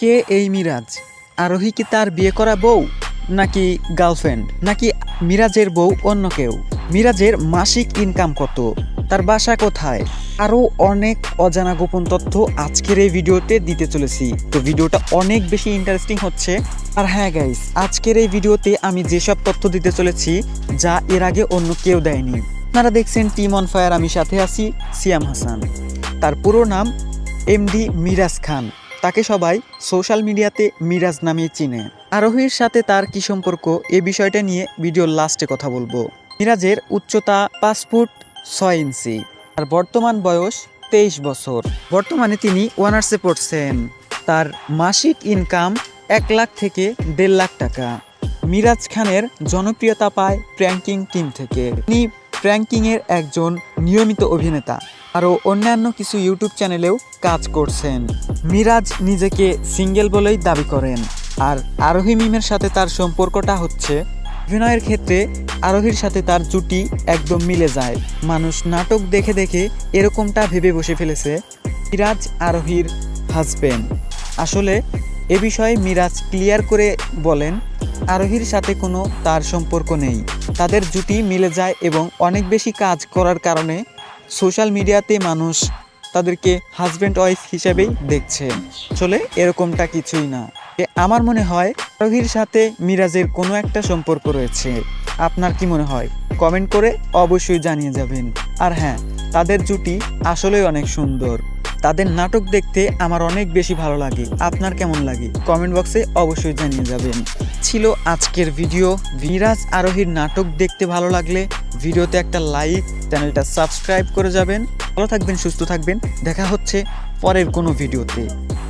কে এই মিরাজ? আরোহী কি তার বিয়ে করা বউ? নাকি গার্লফ্রেন্ড? নাকি মিরাজের বউ অন্য কেউ? মিরাজের মাসিক ইনকাম কত? তার বাসা কোথায়? আরও অনেক অজানা গোপন তথ্য আজকের এই ভিডিওতে দিতে চলেছি। তো ভিডিওটা অনেক বেশি ইন্টারেস্টিং হচ্ছে। আর হ্যাঁ গাইস আজকের এই ভিডিওতে আমি যেসব তথ্য দিতে চলেছি, যা এর আগে অন্য কেউ দেয়নি। আপনারা দেখছেন টিম অন ফায়ার আমি সাথে আছি সিয়াম হাসান। তার পুরো নাম এমডি মিরাজ খান। তাকে সবাই সোশ্যাল মিডিয়াতে মিরাজ নামে চিনে। আরোহীর সাথে তার কি সম্পর্ক এ বিষয়টা নিয়ে ভিডিওর লাস্টে কথা বলব। মিরাজের উচ্চতা পাঁচ ফুট ছয় ইঞ্চি। আর বর্তমান বয়স তেইশ বছর। বর্তমানে তিনি ওয়ানার্সে পড়ছেন। তার মাসিক ইনকাম এক লাখ থেকে দেড় লাখ টাকা। মিরাজ খানের জনপ্রিয়তা পায় প্র্যাঙ্কিং টিম থেকে। তিনি প্র্যাঙ্কিংয়ের একজন নিয়মিত অভিনেতা। আরও অন্যান্য কিছু ইউটিউব চ্যানেলেও কাজ করছেন। মিরাজ নিজেকে সিঙ্গেল বলেই দাবি করেন। আর আরোহী মিমের সাথে তার সম্পর্কটা হচ্ছে অভিনয়ের ক্ষেত্রে আরোহীর সাথে তার জুটি একদম মিলে যায়। মানুষ নাটক দেখে দেখে এরকমটা ভেবে বসে ফেলেছে মিরাজ আরোহীর হাজবেন্ড আসলে এ বিষয়ে মিরাজ ক্লিয়ার করে বলেন, আরোহীর সাথে কোনো তার সম্পর্ক নেই। তাদের জুটি মিলে যায় এবং অনেক বেশি কাজ করার কারণে সোশ্যাল মিডিয়াতে মানুষ তাদেরকে হাজব্যান্ড ওয়াইফ হিসেবেই দেখছে। আসলে এরকমটা কিছুই না। আমার মনে হয় আরোহীর সাথে মিরাজের কোনো একটা সম্পর্ক রয়েছে। আপনার কি মনে হয়? কমেন্ট করে অবশ্যই জানিয়ে যাবেন। আর হ্যাঁ তাদের জুটি আসলেই অনেক সুন্দর। তাদের নাটক দেখতে আমার অনেক বেশি ভালো লাগে। আপনার কেমন লাগে? কমেন্ট বক্সে অবশ্যই জানিয়ে যাবেন। ছিল আজকের ভিডিও বিরাজ আরোহীর নাটক দেখতে ভালো লাগলে ভিডিওতে একটা লাইক, চ্যানেলটা সাবস্ক্রাইব করে যাবেন। ভালো থাকবেন, সুস্থ থাকবেন। দেখা হচ্ছে পরের কোনো ভিডিওতে।